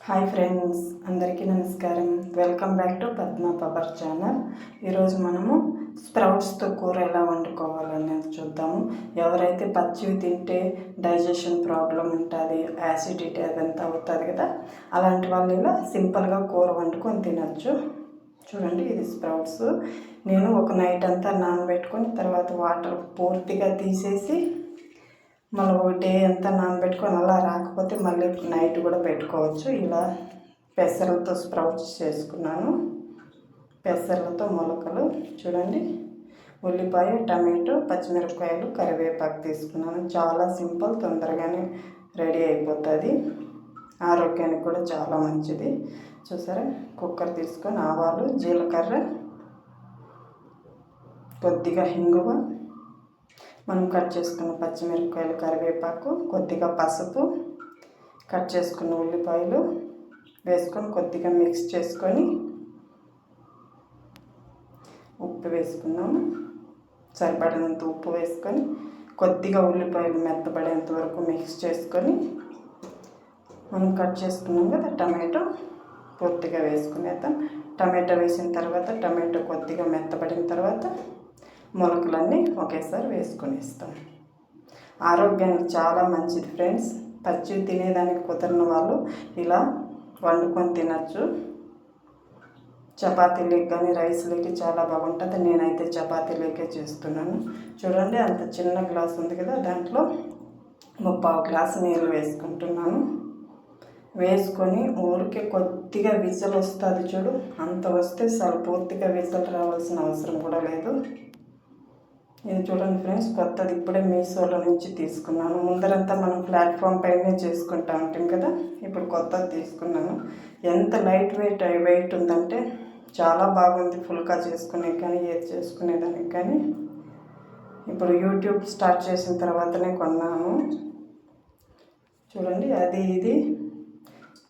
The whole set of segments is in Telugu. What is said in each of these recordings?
హాయ్ ఫ్రెండ్స్ అందరికీ నమస్కారం. Welcome back to Padma power channel ఈరోజు మనము స్ప్రౌట్స్తో కూర ఎలా వండుకోవాలనేది చూద్దాము. ఎవరైతే పచ్చివి తింటే డైజెషన్ ప్రాబ్లం ఉంటుంది యాసిడిటీ అదంతా అవుతుంది కదా అలాంటి వాళ్ళు ఇలా సింపుల్గా కూర వండుకొని తినచ్చు. చూడండి ఇది స్ప్రౌట్స్ నేను ఒక నైట్ అంతా నానబెట్టుకొని తర్వాత వాటర్ పూర్తిగా తీసేసి మళ్ళీ ఒక డే అంతా నానబెట్టుకొని అలా రాకపోతే మళ్ళీ నైట్ కూడా పెట్టుకోవచ్చు. ఇలా పెసరలతో స్ప్రౌట్స్ చేసుకున్నాను. పెసరలతో మొలకలు చూడండి. ఉల్లిపాయ టమాటో పచ్చిమిరపకాయలు కరివేపాకు తీసుకున్నాను. చాలా సింపుల్ తొందరగానే రెడీ అయిపోతుంది. ఆరోగ్యానికి కూడా చాలా మంచిది. చూసారా? కుక్కర్ తీసుకొని ఆవాలు జీలకర్ర కొద్దిగా హింగువ మనం కట్ చేసుకున్న పచ్చిమిరపకాయలు కరివేపాకు కొద్దిగా పసుపు కట్ చేసుకున్న ఉల్లిపాయలు వేసుకొని కొద్దిగా మిక్స్ చేసుకొని ఉప్పు వేసుకున్నాము. సరిపడినంత ఉప్పు వేసుకొని కొద్దిగా ఉల్లిపాయలు మెత్తబడేంత వరకు మిక్స్ చేసుకొని మనం కట్ చేసుకున్నాం కదా టమాటో పూర్తిగా వేసుకునేద్దాం. టమాటో వేసిన తర్వాత టమాటో కొద్దిగా మెత్తబడిన తర్వాత మొలకలన్నీ ఒకేసారి వేసుకొని ఇస్తాం ఆరోగ్యానికి చాలా మంచిది ఫ్రెండ్స్. పచ్చి తినేదానికి కుదరని వాళ్ళు ఇలా వండుకొని తినచ్చు. చపాతీలకి కానీ రైస్లకి చాలా బాగుంటుంది. నేనైతే చపాతీలకే చేస్తున్నాను. చూడండి అంత చిన్న గ్లాస్ ఉంది కదా దాంట్లో ముప్పావు గ్లాస్ నీళ్ళు వేసుకుంటున్నాను. వేసుకొని ఊరికే కొద్దిగా విజల్ వస్తుంది చూడు. అంత వస్తే చాలా పూర్తిగా విజల్ రావాల్సిన అవసరం కూడా లేదు. ఇది చూడండి ఫ్రెండ్స్ కొత్తది ఇప్పుడే మీషోలో నుంచి తీసుకున్నాను. ముందరంతా మనం ప్లాట్ఫామ్ పైనే చేసుకుంటా ఉంటాం కదా ఇప్పుడు కొత్తది తీసుకున్నాను. ఎంత లైట్ వెయిట్ వెయిట్ ఉందంటే చాలా బాగుంది ఫుల్గా చేసుకునే కానీ ఏది చేసుకునేదానికి కానీ. ఇప్పుడు యూట్యూబ్ స్టార్ట్ చేసిన తర్వాతనే కొన్నాను. చూడండి అది ఇది.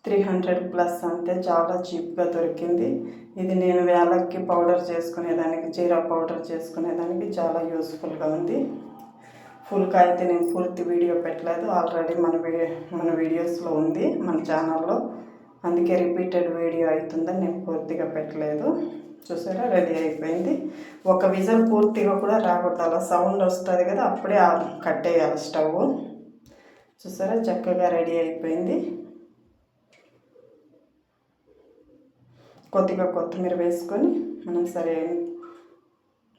త్రీ హండ్రెడ్ ప్లస్ అంటే చాలా చీప్గా దొరికింది. ఇది నేను వేలకి పౌడర్ చేసుకునేదానికి జీరా పౌడర్ చేసుకునేదానికి చాలా యూస్ఫుల్గా ఉంది. ఫుల్గా అయితే నేను పూర్తి వీడియో పెట్టలేదు. ఆల్రెడీ మన మన వీడియోస్లో ఉంది మన ఛానల్లో. అందుకే రిపీటెడ్ వీడియో అవుతుందని నేను పూర్తిగా పెట్టలేదు. చూసారా? రెడీ అయిపోయింది. ఒక విజల్ పూర్తిగా కూడా రాకూడదు. అలా సౌండ్ వస్తుంది కదా అప్పుడే కట్టేయాలి స్టవ్ చూసారా? చక్కగా రెడీ అయిపోయింది. కొద్దిగా కొత్తిమీర వేసుకొని మనం సరే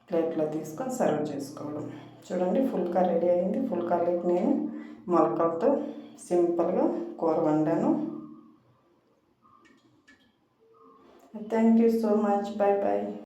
ప్లేట్లో తీసుకొని సర్వ్ చేసుకోవడం. చూడండి ఫుల్కా రెడీ అయింది. ఫుల్కాలోకి నేను మొలకలతో సింపుల్గా కూర వండాను. Thank you so much bye bye